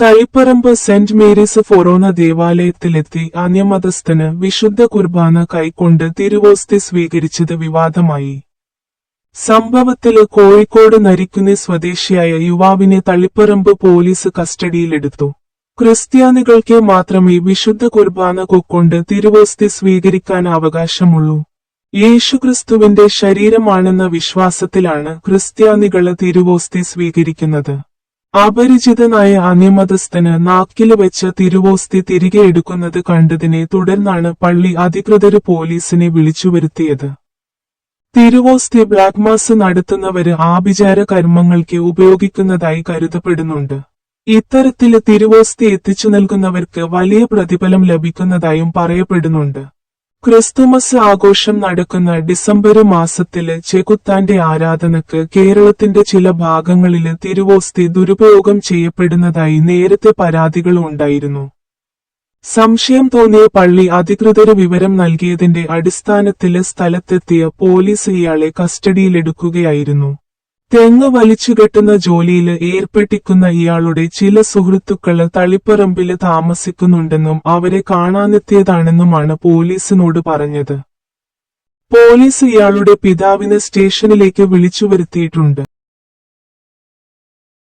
Taliparamba saint Mary's ഫൊറോണ ദേവാലയത്തിലെത്തി അന്യമതസ്ഥന് വിശുദ്ധ കുർബാന കൈക്കൊണ്ട് തിരുവോസ്തി സ്വീകരിച്ചത് വിവാദമായി. സംഭവത്തിൽ കോഴിക്കോട് നരിക്കുനി സ്വദേശിയായ യുവാവിനെ തളിപ്പറമ്പ് പോലീസ് കസ്റ്റഡിയിലെടുത്തു. ക്രിസ്ത്യാനികൾക്ക് മാത്രമേ വിശുദ്ധ കുർബാന കൊക്കൊണ്ട് തിരുവോസ്തി സ്വീകരിക്കാൻ അവകാശമുള്ളൂ. യേശുക്രിസ്തുവിന്റെ ശരീരമാണെന്ന വിശ്വാസത്തിലാണ് ക്രിസ്ത്യാനികൾ തിരുവോസ്തി സ്വീകരിക്കുന്നത്. അപരിചിതനായ അന്യമതസ്ഥന് നാക്കിൽ വെച്ച തിരുവോസ്തി തിരികെ എടുക്കുന്നത് കണ്ടതിനെ തുടർന്നാണ് പള്ളി അധികൃതർ പോലീസിനെ വിളിച്ചു വരുത്തിയത്. തിരുവോസ്തി ബ്ലാക്ക് മാസ് നടത്തുന്നവര് ആഭിചാര കർമ്മങ്ങൾക്ക് ഉപയോഗിക്കുന്നതായി കരുതപ്പെടുന്നുണ്ട്. ഇത്തരത്തിൽ തിരുവോസ്തി എത്തിച്ചു നൽകുന്നവർക്ക് വലിയ പ്രതിഫലം ലഭിക്കുന്നതായും പറയപ്പെടുന്നുണ്ട്. ക്രിസ്തുമസ് ആഘോഷം നടക്കുന്ന ഡിസംബർ മാസത്തിൽ ചെകുത്താന്റെ ആരാധനക്ക് കേരളത്തിന്റെ ചില ഭാഗങ്ങളിൽ തിരുവോസ്തി ദുരുപയോഗം ചെയ്യപ്പെടുന്നതായി നേരത്തെ പരാതികൾ ഉണ്ടായിരുന്നു. സംശയം തോന്നിയ പള്ളി അധികൃതർ വിവരം നൽകിയതിന്റെ അടിസ്ഥാനത്തിൽ സ്ഥലത്തെത്തിയ പോലീസ് ഇയാളെ കസ്റ്റഡിയിലെടുക്കുകയായിരുന്നു. തെങ്ങ് വലിച്ചുകെട്ടുന്ന ജോലിയിൽ ഏർപ്പെട്ടിക്കുന്ന ഇയാളുടെ ചില സുഹൃത്തുക്കൾ തളിപ്പറമ്പിൽ താമസിക്കുന്നുണ്ടെന്നും അവരെ കാണാനെത്തിയതാണെന്നുമാണ് പോലീസിനോട് പറഞ്ഞത്. പോലീസ് ഇയാളുടെ പിതാവിനെ സ്റ്റേഷനിലേക്ക് വിളിച്ചു വരുത്തിയിട്ടുണ്ട്.